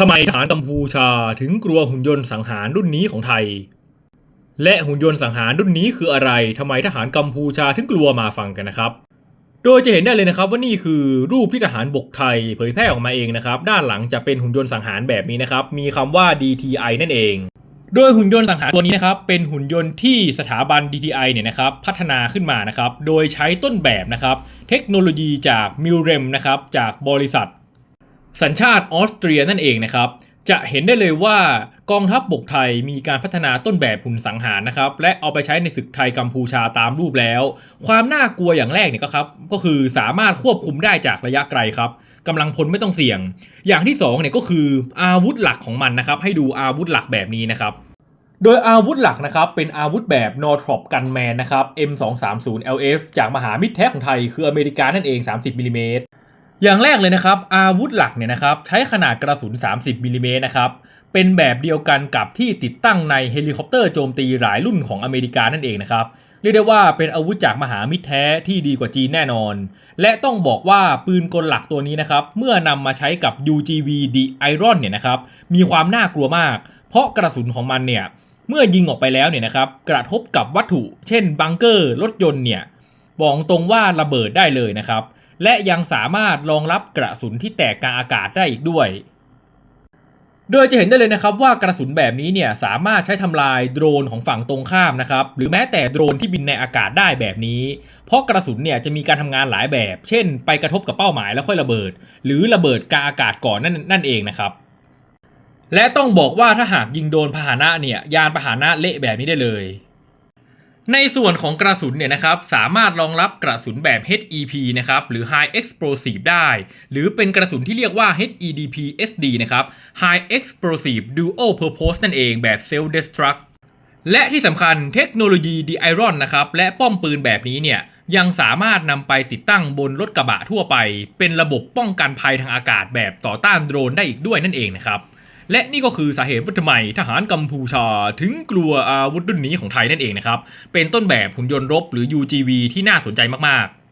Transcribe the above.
ทำไมทหารกัมพูชาถึงกลัวหุ่นยนต์สังหารรุ่นนี้ของไทย และหุ่นยนต์สังหารรุ่นนี้คืออะไรทำไมทหารกัมพูชาถึงกลัวมาฟังกันนะครับ โดยจะเห็นได้เลยนะครับว่านี่คือรูปที่ทหารบกไทยเผยแพร่ออกมาเองนะครับ ด้านหลังจะเป็นหุ่นยนต์สังหารแบบนี้นะครับ มีคำว่า DTI นั่นเอง โดยหุ่นยนต์สังหารตัวนี้นะครับ เป็นหุ่นยนต์ที่สถาบัน DTI เนี่ยนะครับ พัฒนาขึ้นมานะครับ โดยใช้ต้นแบบนะครับ เทคโนโลยีจากมิลเรมนะครับ จากบริษัท สัญชาติออสเตรียนั่นเองนะครับ จะเห็นได้เลยว่ากองทัพบบกไทยมีการพัฒนาต้นแบบหุ่นสังหารนะครับ และเอาไปใช้ในศึกไทยกัมพูชาตามรูปแล้ว ความน่ากลัวอย่างแรกเนี่ยก็ครับก็คือสามารถควบคุมได้จากระยะไกลครับกำลังพลไม่ต้องเสี่ยง อย่างที่สองเนี่ยก็คืออาวุธหลักของมันนะครับ ให้ดูอาวุธหลักแบบนี้นะครับโดยอาวุธหลักนะครับ เป็นอาวุธแบบ Northrop Gunman นะครับ M230LF จากมหามิตรแท้ของไทยคืออเมริกานั่นเอง 30มิลลิเมตร อย่างแรกเลยนะครับ อาวุธหลักเนี่ยนะครับใช้ขนาดกระสุน 30มิลลิเมตรนะครับเป็นแบบเดียวกันกับที่ติดตั้งในเฮลิคอปเตอร์โจมตีหลายรุ่นของอเมริกานั่นเองนะครับเรียกได้ว่าเป็นอาวุธจากมหามิตรแท้ที่ดีกว่าจีนแน่นอน และต้องบอกว่าปืนกลหลักตัวนี้นะครับเมื่อนำมาใช้กับ UGV The Iron เนี่ยนะครับมีความน่ากลัวมาก เพราะกระสุนของมันเนี่ยเมื่อยิงออกไปแล้วเนี่ยนะครับกระทบกับวัตถุ เช่นบังเกอร์รถยนต์เนี่ยบอกตรงว่าระเบิดได้เลยนะครับ และยังสามารถรองรับกระสุนที่แตกกลางอากาศได้อีกด้วย โดยจะเห็นได้เลยนะครับว่ากระสุนแบบนี้เนี่ยสามารถใช้ทำลายโดรนของฝั่งตรงข้ามนะครับหรือแม้แต่โดรนที่บินในอากาศได้แบบนี้ เพราะกระสุนเนี่ยจะมีการทำงานหลายแบบ เช่น ไปกระทบกับเป้าหมายแล้วค่อยระเบิด หรือระเบิดกลางอากาศก่อนนั่นนั่นเองนะครับและต้องบอกว่าถ้าหากยิงโดนพาหนะเนี่ยยานพาหนะเละแบบนี้ได้เลย ในส่วนของกระสุนเนี่ยนะครับสามารถรองรับกระสุนแบบ HEP นะครับหรือ High Explosive ได้ หรือเป็นกระสุนที่เรียกว่า HEDP SD นะครับ High Explosive Dual Purpose นั่นเองแบบ Self Destruct และที่สำคัญเทคโนโลยี The Iron นะครับและป้อมปืนแบบนี้เนี่ยยังสามารถนำไปติดตั้งบนรถกระบะทั่วไป เป็นระบบป้องกันภัยทางอากาศแบบต่อต้านโดรนได้อีกด้วยนั่นเองนะครับ และนี่ก็คือสาเหตุว่าทำไมทหารกัมพูชาถึงกลัวอาวุธรุ่นนี้ของไทยนั่นเองนะครับ เป็นต้นแบบหุ่นยนต์รบหรือ UGV ที่น่าสนใจมากๆ